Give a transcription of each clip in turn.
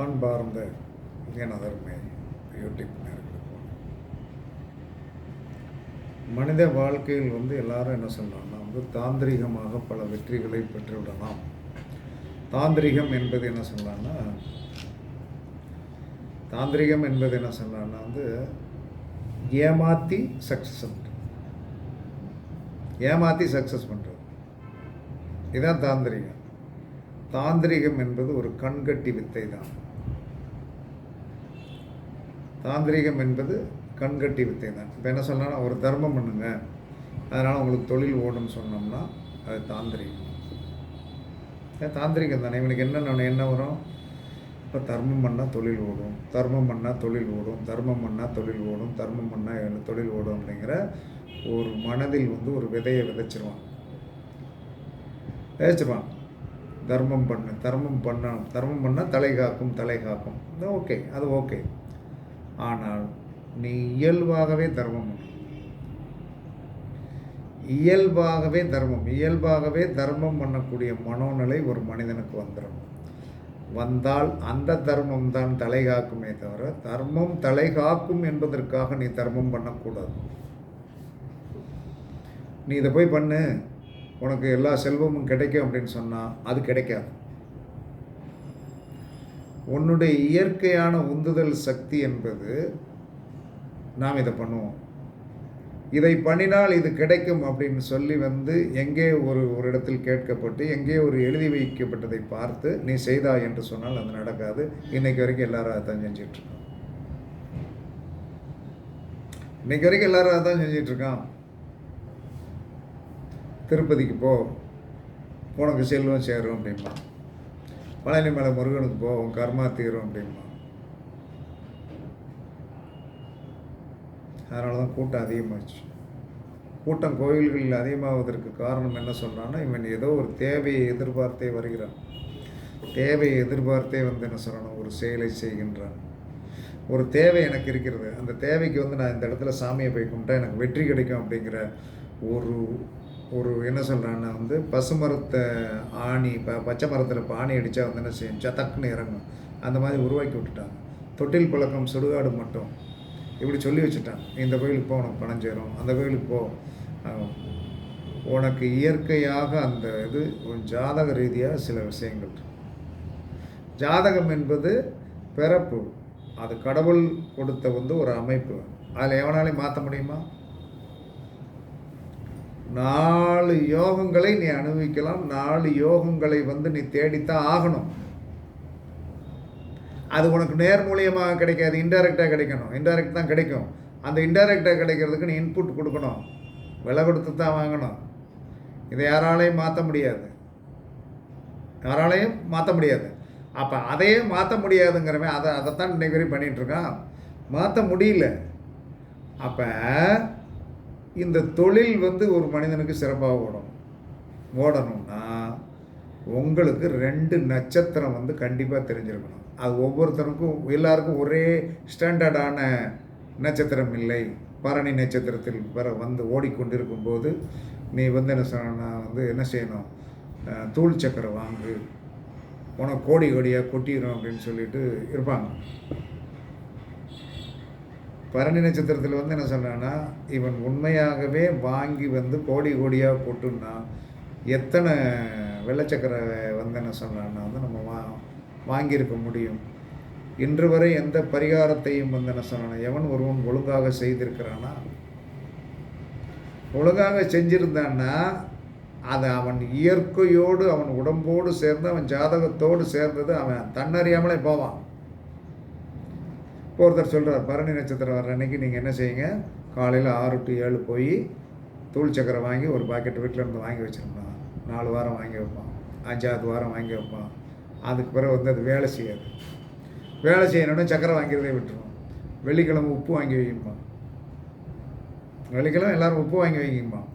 அன்பார்ந்த எனதருமை யூடியூப் நேர்களுக்கு மனித வாழ்க்கையில் வந்து எல்லாரும் என்ன சொல்றாங்கன்னா வந்து தாந்திரிகமாக பல வெற்றிகளை பெற்றுவிடலாம். தாந்திரிகம் என்பது என்ன சொல்லலாம்னா தாந்திரிகம் என்பது என்ன சொல்லலாம்னா வந்து ஏமாத்தி சக்ஸஸ் பண்ணுறது ஏமாத்தி சக்ஸஸ் பண்ணுறது இதுதான் தாந்திரிகம். தாந்திரிகம் என்பது ஒரு கண்கட்டி வித்தை தான் தாந்திரிகம் என்பது கண்கட்டி வித்தை தான் இப்போ என்ன சொல்லலாம் ஒரு தர்மம் பண்ணுங்க. அதனால் உங்களுக்கு தொழில் ஓடும்னு சொன்னோம்னா அது தாந்திரிகம். தாந்திரிகம் தானே? இவனுக்கு என்ன என்ன வரும்? இப்போ தர்மம் பண்ணால் தொழில் ஓடும். தர்மம் பண்ணால் தொழில் ஓடும். தர்மம் பண்ணால் தொழில் ஓடும். தர்மம் பண்ணால் தொழில் ஓடும் அப்படிங்கிற ஒரு மனதில் வந்து ஒரு விதையை விதைச்சிருவான். விதைச்சிருவான். தர்மம் பண்ணு. தர்மம் பண்ணணும் தர்மம் பண்ணால் தலை காக்கும் தலை காக்கும். ஓகே. அது ஓகே. ஆனால் நீ இயல்பாகவே தர்மம் இயல்பாகவே தர்மம் இயல்பாகவே தர்மம் பண்ணக்கூடிய மனோநிலை ஒரு மனிதனுக்கு வந்துடும் வந்தால் அந்த தர்மம் தான் தலை காக்குமே தவிர தர்மம் தலை காக்கும் என்பதற்காக நீ தர்மம் பண்ணக்கூடாது. நீ இதை போய் பண்ணு உனக்கு எல்லா செல்வமும் கிடைக்கும் அப்படின்னு சொன்னால் அது கிடைக்காது. உன்னுடைய இயற்கையான உந்துதல் சக்தி என்பது நாம் இதை பண்ணுவோம். இதை பண்ணினால் இது கிடைக்கும் அப்படின்னு சொல்லி வந்து எங்கே ஒரு ஒரு இடத்தில் கேட்கப்பட்டு எங்கே ஒரு எழுதி வைக்கப்பட்டதை பார்த்து நீ செய்தா என்று சொன்னால் அது நடக்காது. இன்னைக்கு வரைக்கும் எல்லாரும் அதான் செஞ்சிட்ருக்கோம். இன்னைக்கு வரைக்கும் எல்லாரும் அதான் செஞ்சிட்ருக்கான். திருப்பதிக்கு போ. உனக்கு செல்வம் சேரும் அப்படின்பான் பழனி மலை முருகனுக்கு போ உன் கர்மா தீரும் அப்படிமா அதனால தான் கூட்டம் அதிகமாச்சு. கூட்டம் கோயில்களில் அதிகமாவதற்கு காரணம் என்ன சொல்கிறான்னா இவன் ஏதோ ஒரு தேவையை எதிர்பார்த்தே வருகிறான். தேவையை எதிர்பார்த்தே வந்து என்ன சொல்லணும் ஒரு செயலை செய்கின்றான். ஒரு தேவை எனக்கு இருக்கிறது. அந்த தேவைக்கு வந்து நான் இந்த இடத்துல சாமியை போய் கும்பிட்டா எனக்கு வெற்றி கிடைக்கும் அப்படிங்கிற ஒரு ஒரு என்ன சொல்கிறான்னா வந்து பசு மரத்தை ஆணி ப பச்சை மரத்தில் இப்போ ஆணி அடித்தா வந்து என்ன செய்யும் சத்தக்குன்னு இறங்கும் அந்த மாதிரி உருவாக்கி விட்டுட்டாங்க. தொட்டில் பழக்கம் சுடுகாடு மட்டும் இப்படி சொல்லி வச்சுட்டான் இந்த கோயிலுக்கு போ உனக்கு பணம் சேரும். அந்த கோயிலுக்கு போ. உனக்கு இயற்கையாக அந்த இது ஜாதக ரீதியாக சில விஷயங்கள். ஜாதகம் என்பது பிறப்பு. அது கடவுள் கொடுத்த வந்து ஒரு அமைப்பு. அதில் எவனாலையும் மாற்ற முடியுமா? நாலு யோகங்களை நீ அனுபவிக்கலாம் நாலு யோகங்களை வந்து நீ தேடித்தான் ஆகணும். அது உனக்கு நேர் மூலியமாக கிடைக்காது இன்டைரக்டாக கிடைக்கணும். இன்டைரக்ட் தான் கிடைக்கும். அந்த இன்டைரக்டாக கிடைக்கிறதுக்கு நீ இன்புட் கொடுக்கணும். விலை கொடுத்து தான் வாங்கணும். இதை யாராலையும் மாற்ற முடியாது. யாராலையும் மாற்ற முடியாது. அப்போ அதையே மாற்ற முடியாதுங்கிறவன் அதை அதைத்தான் இன்னைக்கு வரையும் பண்ணிகிட்ருக்கான் மாற்ற முடியல. அப்போ இந்த தொழில் வந்து ஒரு மனிதனுக்கு சிறப்பாக ஓடும். ஓடணும்னா உங்களுக்கு ரெண்டு நட்சத்திரம் வந்து கண்டிப்பாக தெரிஞ்சிருக்கணும். அது ஒவ்வொருத்தருக்கும் எல்லாருக்கும் ஒரே ஸ்டாண்டர்டான நட்சத்திரம் இல்லை. பரணி நட்சத்திரத்தில் வர வந்து ஓடிக்கொண்டிருக்கும் போது நீ வந்து என்ன சொன்னா வந்து என்ன செய்யணும்? தூள் சக்கரை வாங்கு. உனக்கு கோடி கோடியாக கொட்டிடும் அப்படின்னு சொல்லிட்டு இருப்பாங்க. பரணி நட்சத்திரத்தில் வந்து என்ன சொன்னான்னா இவன் உண்மையாகவே வாங்கி வந்து கோடி கோடியாக போட்டுன்னா எத்தனை வெள்ளச்சக்கரை வந்து என்ன சொன்னான்னா வந்து நம்ம வா வாங்கியிருக்க முடியும்? இன்று வரை எந்த பரிகாரத்தையும் வந்து என்ன சொன்னான் எவன் ஒருவன் ஒழுங்காக செய்திருக்கிறானா? ஒழுங்காக செஞ்சிருந்தான்னா அதை அவன் இயற்கையோடு அவன் உடம்போடு சேர்ந்து அவன் ஜாதகத்தோடு சேர்ந்தது அவன் தன்னறியாமலே போவான். இப்போ ஒருத்தர் சொல்கிறார் பரணி நட்சத்திரம் வர்ற அன்னைக்கு நீங்கள் என்ன செய்யுங்க? காலையில் ஆறு டு ஏழு போய் தூள் சக்கரை வாங்கி ஒரு பாக்கெட் வீட்டில் இருந்து வாங்கி வச்சுருந்தான் நாலு வாரம் வாங்கி வைப்பான் அஞ்சாவது வாரம் வாங்கி வைப்பான் அதுக்கு பிறகு வந்து அது வேலை செய்யாது. வேலை செய்யணும்னா சக்கரை வாங்கிறதே விட்டுருவோம் வெள்ளிக்கிழமை உப்பு வாங்கி வைக்குமா வெள்ளிக்கிழமை எல்லோரும் உப்பு வாங்கி வைக்கும்பான்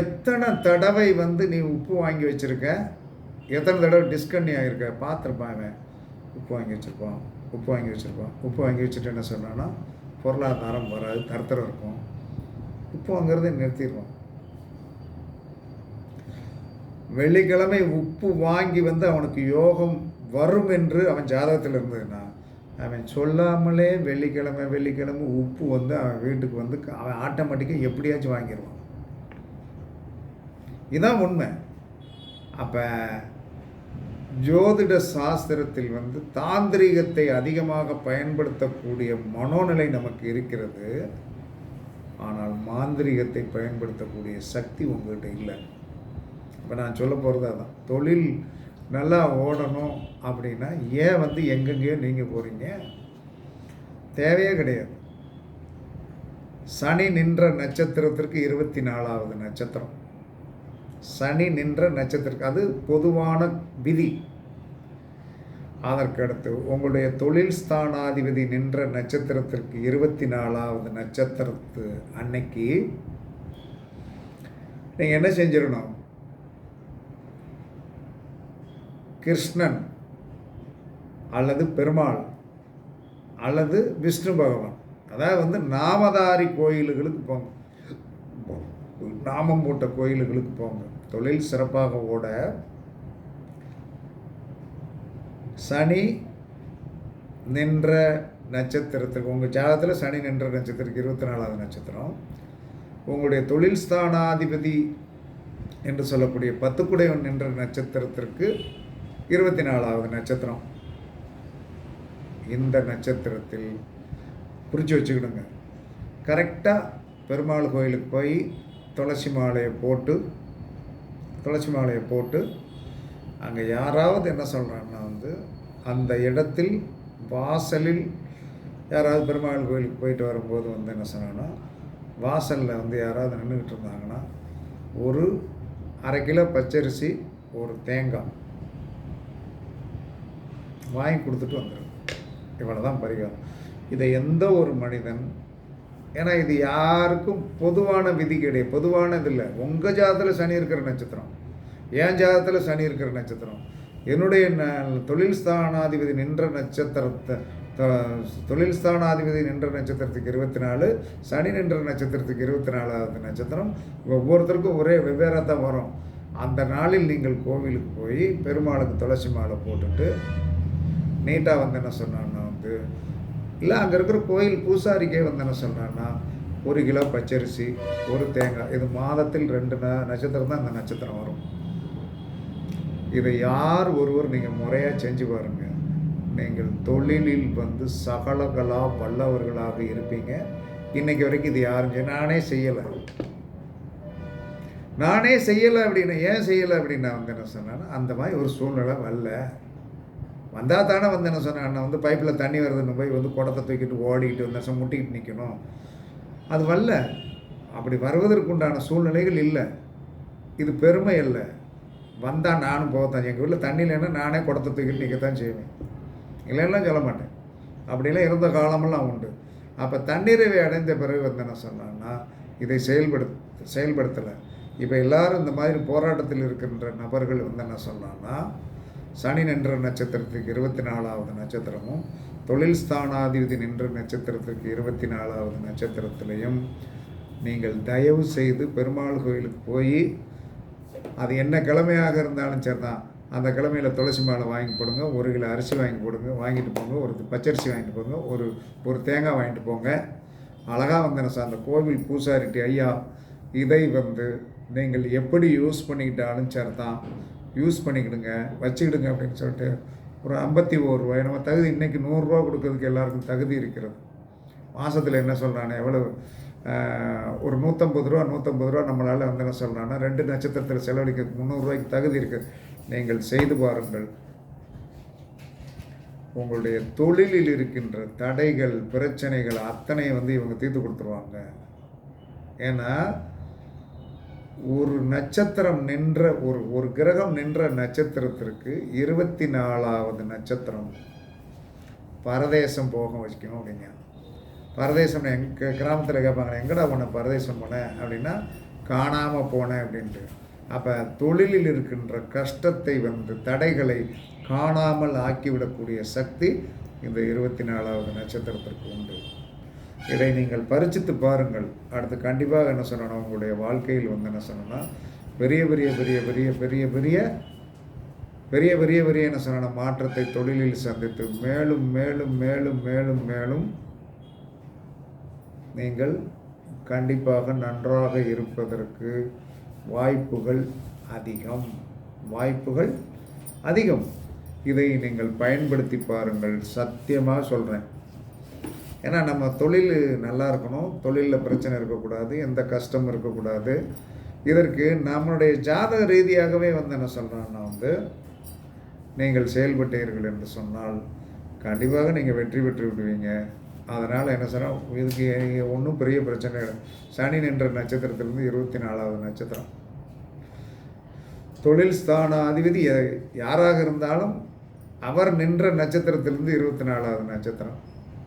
எத்தனை தடவை வந்து நீ உப்பு வாங்கி வச்சுருக்க? எத்தனை தடவை டிஸ்கண்டி ஆகிருக்க பார்த்துருப்பான் அவன். உப்பு வாங்கி வச்சுருப்பான். உப்பு வாங்கி வச்சுருப்போம். உப்பு வாங்கி வச்சுட்டு என்ன சொன்னோன்னா பொருளாதாரம் வராது தரத்தரம் இருக்கும். உப்பு வாங்குறதை நிறுத்திடுவான் வெள்ளிக்கிழமை உப்பு வாங்கி வந்து அவனுக்கு யோகம் வரும் என்று அவன் ஜாதகத்தில் இருந்ததுன்னா அவன் சொல்லாமலே வெள்ளிக்கிழமை வெள்ளிக்கிழமை உப்பு வந்து அவன் வீட்டுக்கு வந்து அவன் ஆட்டோமேட்டிக்காக எப்படியாச்சும் வாங்கிடுவான். இதுதான் உண்மை. அப்போ ஜோதிட சாஸ்திரத்தில் வந்து தாந்திரிகத்தை அதிகமாக பயன்படுத்தக்கூடிய மனோநிலை நமக்கு இருக்கிறது. ஆனால் மாந்திரிகத்தை பயன்படுத்தக்கூடிய சக்தி உங்கள்கிட்ட இல்லை. இப்போ நான் சொல்ல போகிறது அதான். தொழில் நல்லா ஓடணும் அப்படின்னா ஏன் வந்து எங்கெங்கேயோ நீங்கள் போகிறீங்க தேவையே கிடையாது. சனி நின்ற நட்சத்திரத்திற்கு இருபத்தி நாலாவது நட்சத்திரம். சனி நின்ற நட்சத்திரம் அது பொதுவான விதி. அதற்கடுத்து உங்களுடைய தொழில் ஸ்தானாதிபதி நின்ற நட்சத்திரத்திற்கு இருபத்தி நாலாவது நட்சத்திரத்து அன்னைக்கு நீங்கள் என்ன செஞ்சிடணும் கிருஷ்ணன் அல்லது பெருமாள் அல்லது விஷ்ணு பகவான். அதாவது வந்து நாமதாரி கோயில்களுக்கு போங்க. நாமம் போட்ட கோயில்களுக்கு போங்க. தொழில் சிறப்பாக ஓட சனி நின்ற நட்சத்திரத்துக்கு உங்கள் ஜாதகத்தில் சனி நின்ற நட்சத்திரத்துக்கு இருபத்தி நாலாவது நட்சத்திரம். உங்களுடைய தொழில் ஸ்தானாதிபதி என்று சொல்லக்கூடிய பத்துக்குடையவன் நின்ற நட்சத்திரத்திற்கு இருபத்தி நாலாவது நட்சத்திரம். இந்த நட்சத்திரத்தில் குறித்து வச்சுக்கிடுங்க. கரெக்டாக பெருமாள் கோயிலுக்கு போய் துளசி மாலையை போட்டு துளசி மாலையை போட்டு அங்கே யாராவது என்ன சொல்கிறாங்கன்னா வந்து அந்த இடத்தில் வாசலில் யாராவது பெருமாள் கோயிலுக்கு போயிட்டு வரும்போது வந்து என்ன சொன்னாங்கன்னா வாசலில் வந்து யாராவது நின்றுக்கிட்டு இருந்தாங்கன்னா ஒரு அரை கிலோ பச்சரிசி ஒரு தேங்காய் வாங்கி கொடுத்துட்டு வந்துடும் இவ்வளோ தான் பரிகாரம். இதை எந்த ஒரு மனிதன் ஏன்னா இது யாருக்கும் பொதுவான விதி கிடையாது. பொதுவான இது இல்லை. உங்கள் ஜாதத்தில் சனி இருக்கிற நட்சத்திரம். என் ஜாதத்தில் சனி இருக்கிற நட்சத்திரம். என்னுடைய ந- தொழில் ஸ்தானாதிபதி நின்ற நட்சத்திரத்தை தொழில் ஸ்தானாதிபதி நின்ற நட்சத்திரத்துக்கு இருபத்தி நாலு சனி நின்ற நட்சத்திரத்துக்கு இருபத்தி நாலாவது நட்சத்திரம். ஒவ்வொருத்தருக்கும் ஒரே வெவ்வேறாக தான் வரும். அந்த நாளில் நீங்கள் கோவிலுக்கு போய் பெருமாளுக்கு துளசி மாலை போட்டுட்டு நீட்டாக வந்து என்ன சொன்னான்னா வந்து இல்லை அங்கே இருக்கிற கோயில் பூசாரிக்கே வந்து என்ன சொல்கிறான்னா ஒரு கிலோ பச்சரிசி ஒரு தேங்காய் இது மாதத்தில் ரெண்டு ந நட்சத்திரம் தான் அந்த நட்சத்திரம் வரும். இதை யார் ஒருவர் நீங்கள் முறையாக செஞ்சு பாருங்கள் நீங்கள் தொழிலில் வந்து சகலகளாக வல்லவர்களாக இருப்பீங்க. இன்னைக்கு வரைக்கும் இது யாரும் நானே செய்யலை. நானே செய்யலை அப்படின்னா ஏன் செய்யலை அப்படின்னு நான் வந்து என்ன சொன்னேன்னா அந்த மாதிரி ஒரு சூழ்நிலை வரல. வந்தால் தானே வந்து என்ன சொன்னேன் அண்ணா வந்து பைப்பில் தண்ணி வருதுன்னு போய் வந்து குடத்தை தூக்கிட்டு ஓடிக்கிட்டு வந்து முட்டிக்கிட்டு நிற்கணும் அது வரல. அப்படி வருவதற்குண்டான சூழ்நிலைகள் இல்லை. இது பெருமை இல்லை வந்தால் நானும் போகத்தான் எங்கள் வீட்டில் தண்ணி இல்லைன்னா நானே குடத்தை தூக்கிட்டு நிற்கத்தான் செய்வேன். இல்லைன்னா சொல்ல மாட்டேன். அப்படிலாம் இருந்த காலமெல்லாம் உண்டு. அப்போ தண்ணீரை அடைந்த பிறகு வந்து என்ன சொன்னான்னா இதை செயல்படுத்த செயல்படுத்தலை. இப்போ எல்லாரும் இந்த மாதிரி போராட்டத்தில் இருக்கின்ற நபர்கள் வந்து என்ன சொன்னான்னா சனி நின்ற நட்சத்திரத்துக்கு இருபத்தி நாலாவது நட்சத்திரமும் தொழில் ஸ்தானாதிபதி நின்ற நட்சத்திரத்துக்கு இருபத்தி நாலாவது நட்சத்திரத்திலையும் நீங்கள் தயவு செய்து பெருமாள் கோயிலுக்கு போய் அது என்ன கிழமையாக இருந்தாலும் சரி தான் அந்த கிழமையில் துளசி மாலை வாங்கி போடுங்க ஒரு கிலோ அரிசி வாங்கி போடுங்க வாங்கிட்டு போங்க ஒரு பச்சரிசி வாங்கிட்டு போங்க ஒரு ஒரு தேங்காய் வாங்கிட்டு போங்க. அழகாக வந்தன சார் அந்த கோவில் பூசாரிட்டி ஐயா இதை வந்து நீங்கள் எப்படி யூஸ் பண்ணிக்கிட்டாலும் சரி தான் யூஸ் பண்ணிக்கிடுங்க வச்சுக்கிடுங்க அப்படின்னு சொல்லிட்டு ஒரு ஐம்பத்தி ஒரு ரூபாய் நம்ம தகுதி இன்றைக்கி நூறுரூவா கொடுக்கறதுக்கு எல்லாருக்கும் தகுதி இருக்கிறது. மாதத்தில் என்ன சொல்கிறானே எவ்வளவு ஒரு நூற்றம்பது ரூபா நூற்றம்பது ரூபா நம்மளால் வந்து என்ன சொல்கிறான்னா ரெண்டு நட்சத்திரத்தில் செலவழிக்க முந்நூறுரூவாய்க்கு தகுதி இருக்குது நீங்கள் செய்து பாருங்கள். உங்களுடைய தொழிலில் இருக்கின்ற தடைகள் பிரச்சனைகள் அத்தனை வந்து இவங்க தீர்த்து கொடுத்துருவாங்க. ஏன்னா ஒரு நட்சத்திரம் நின்ற ஒரு ஒரு கிரகம் நின்ற நட்சத்திரத்திற்கு இருபத்தி நாலாவது நட்சத்திரம் பரதேசம் போக வச்சுக்கணும் அப்படிங்க. பரதேசம் எங்கள் கிராமத்தில் கேட்பாங்க எங்கடா போன பரதேசம் போனேன் அப்படின்னா காணாமல் போனேன் அப்படின்ட்டு. அப்போ தொழிலில் இருக்கின்ற கஷ்டத்தை வந்து தடைகளை காணாமல் ஆக்கிவிடக்கூடிய சக்தி இந்த இருபத்தி நாலாவது நட்சத்திரத்திற்கு உண்டு. இதை நீங்கள் பரிச்சித்து பாருங்கள். அடுத்து கண்டிப்பாக என்ன சொல்லணும்? உங்களுடைய வாழ்க்கையில் வந்து என்ன சொல்லணும்னா பெரிய பெரிய பெரிய பெரிய பெரிய பெரிய பெரிய பெரிய பெரிய என்ன சொன்ன மாற்றத்தை தொழிலில் சந்தித்து மேலும் மேலும் மேலும் மேலும் மேலும் நீங்கள் கண்டிப்பாக நன்றாக இருப்பதற்கு வாய்ப்புகள் அதிகம். வாய்ப்புகள் அதிகம். இதை நீங்கள் பயன்படுத்தி பாருங்கள். சத்தியமாக சொல்கிறேன் ஏன்னா நம்ம தொழில் நல்லா இருக்கணும். தொழிலில் பிரச்சனை இருக்கக்கூடாது. எந்த கஷ்டமும் இருக்கக்கூடாது. இதற்கு நம்மளுடைய ஜாதக ரீதியாகவே வந்து என்ன சொல்கிறேன்னா வந்து நீங்கள் செயல்பட்டீர்கள் என்று சொன்னால் கண்டிப்பாக நீங்கள் வெற்றி பெற்று விடுவீங்க. அதனால் என்ன சொல்கிறோம் இதுக்கு ஒன்றும் பெரிய பிரச்சனை இல்லை. சனி நின்ற நட்சத்திரத்திலிருந்து இருபத்தி நாலாவது நட்சத்திரம். தொழில் ஸ்தான அதிபதி யாராக இருந்தாலும் அவர் நின்ற நட்சத்திரத்திலிருந்து இருபத்தி நாலாவது நட்சத்திரம்.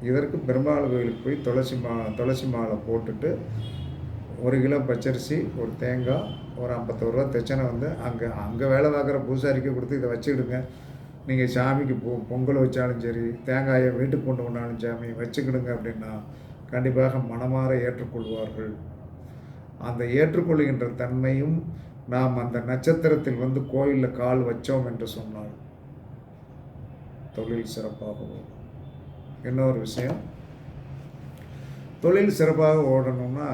இதற்கு பெருமாள் கோயிலுக்கு போய் துளசி மா துளசி மாலை போட்டுட்டு ஒரு கிலோ பச்சரிசி ஒரு தேங்காய் ஒரு ஐம்பத்தோரு ரூபா வந்து அங்கே அங்கே வேலை பார்க்குற பூசாரிக்கு கொடுத்து இதை வச்சுக்கிடுங்க. நீங்கள் சாமிக்கு பொ பொங்கல் வச்சாலும் சரி தேங்காயை வீட்டுக்கு கொண்டு வந்தாலும் சாமி வச்சுக்கிடுங்க அப்படின்னா கண்டிப்பாக மனமாற ஏற்றுக்கொள்வார்கள். அந்த ஏற்றுக்கொள்கின்ற தன்மையும் நாம் அந்த நட்சத்திரத்தில் வந்து கோயிலில் கால் வச்சோம் என்று சொன்னால் தொழில் சிறப்பாக ஓடும் இன்னொரு விஷயம். தொழில் சிறப்பாக ஓடணும்னா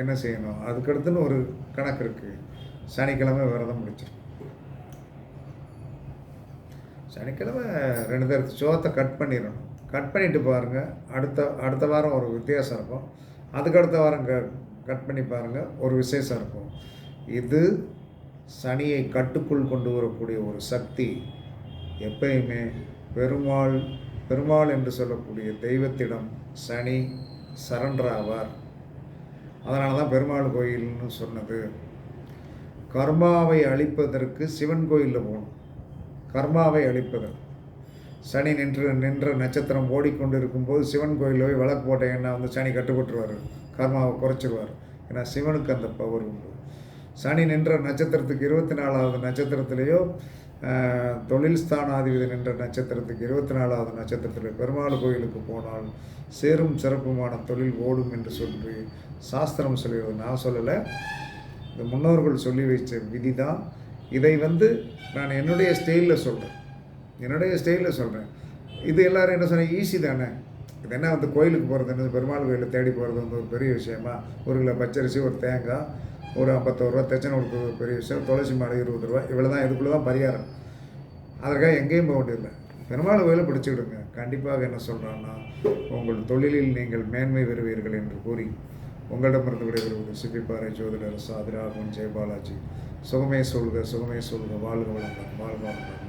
என்ன செய்யணும்? அதுக்கடுத்துன்னு ஒரு கணக்கு இருக்குது சனிக்கிழமை விரதம் முடிச்சிடும் சனிக்கிழமை ரெண்டு தரத்து சோத்தை கட் பண்ணிடணும். கட் பண்ணிட்டு பாருங்கள் அடுத்த அடுத்த வாரம் ஒரு வித்தியாசம் இருக்கும். அதுக்கு அடுத்த வாரம் க கட் பண்ணி பாருங்கள் ஒரு விசேஷம் இருக்கும். இது சனியை கட்டுக்குள் கொண்டு வரக்கூடிய ஒரு சக்தி. எப்பயுமே பெருமாள் பெருமாள் என்று சொல்லக்கூடிய தெய்வத்திடம் சனி சரண்டராவார். அதனால தான் பெருமாள் கோயில்னு சொன்னது. கர்மாவை அழிப்பதற்கு சிவன் கோயிலில் போகணும். கர்மாவை அழிப்பதற்கு. சனி நின்று நின்ற நட்சத்திரம் ஓடிக்கொண்டு இருக்கும்போது சிவன் கோயிலில் போய் விளக்கு போட்டீங்கன்னா வந்து சனி கட்டுப்பட்டுருவார். கர்மாவை குறைச்சிருவார். ஏன்னா சிவனுக்கு அந்த பவர் உண்டு. சனி நின்ற நட்சத்திரத்துக்கு இருபத்தி நாலாவது நட்சத்திரத்திலேயோ தொழில் ஸ்தானாதிபதி நின்ற நட்சத்திரத்துக்கு இருபத்தி நாலாவது நட்சத்திரத்தில் பெருமாள் கோயிலுக்கு போனால் சேரும் சிறப்புமான தொழில் ஓடும் என்று சொல்லி சாஸ்திரம் சொல்லுகிறது நான் சொல்லலை. இந்த முன்னோர்கள் சொல்லி வைச்ச விதி தான் இதை வந்து நான் என்னுடைய ஸ்டைலில் சொல்கிறேன் என்னுடைய ஸ்டைலில் சொல்கிறேன் இது எல்லோரும் என்ன சொன்ன ஈஸி தானே. இது என்ன வந்து கோயிலுக்கு போகிறது என்ன பெருமாள் கோயிலை தேடி போகிறது வந்து ஒரு பெரிய விஷயமா? ஒரு கிலோ பச்சரிசி ஒரு தேங்காய். ஒரு ஐம்பத்தோரு ரூபா தச்சனை கொடுக்குறது ஒரு பெரிய விஷயம் துளசி மாலை இருபது ரூபா இவ்வளோ தான் இதுக்குள்ளே தான் பரிகாரம். அதற்காக எங்கேயும் போக வேண்டியதில்லை. பெருமாள் கோயிலை பிடிச்சிக்கிடுங்க. கண்டிப்பாக என்ன சொல்கிறான்னா உங்கள் தொழிலில் நீங்கள் மேன்மை பெறுவீர்கள் என்று கூறி உங்களிடமிருந்து விடைபெறுவது சிப்பிப்பாறை ஜோதிடர் சாதிராகவன் ஜெயபாலாஜி. சுகமே சொல்க சுகமே சொல்க வாழ்க வளங்கள் வாழ்க வளங்கள்